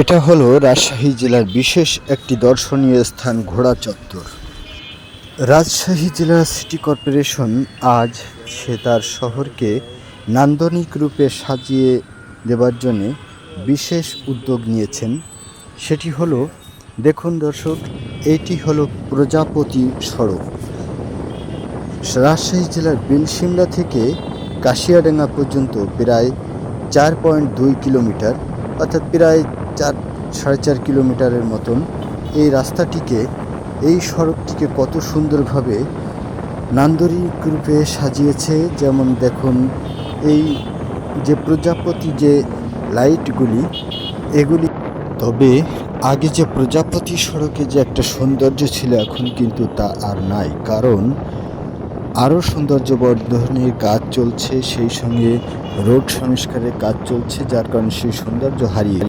এটা হলো রাজশাহী জেলার বিশেষ একটি দর্শনীয় স্থান ঘোড়া চত্বর। রাজশাহী জেলা সিটি কর্পোরেশন আজ সে তার শহরকে নান্দনিক রূপে সাজিয়ে দেবার জন্যে বিশেষ উদ্যোগ নিয়েছেন। সেটি হলো, দেখুন দর্শক এইটি হলো প্রজাপতি সড়ক। রাজশাহী জেলার বিলসিমলা থেকে কাশিয়াডাঙ্গা পর্যন্ত প্রায় চার পয়েন্ট দুই কিলোমিটার, অর্থাৎ প্রায় চার সাড়ে চার কিলোমিটারের মতন এই রাস্তাটিকে, এই সড়কটিকে কত সুন্দরভাবে নান্দরিক রূপে সাজিয়েছে। যেমন দেখুন, এই যে প্রজাপতি যে লাইটগুলি, এগুলি তবে আগে যে প্রজাপতি সড়কে যে একটা সৌন্দর্য ছিল, এখন কিন্তু তা আর নাই। কারণ আরও সৌন্দর্য বর্ধনের কাজ চলছে, সেই সঙ্গে রোড সংস্কারের কাজ চলছে, যার কারণে সেই সৌন্দর্য হারিয়ে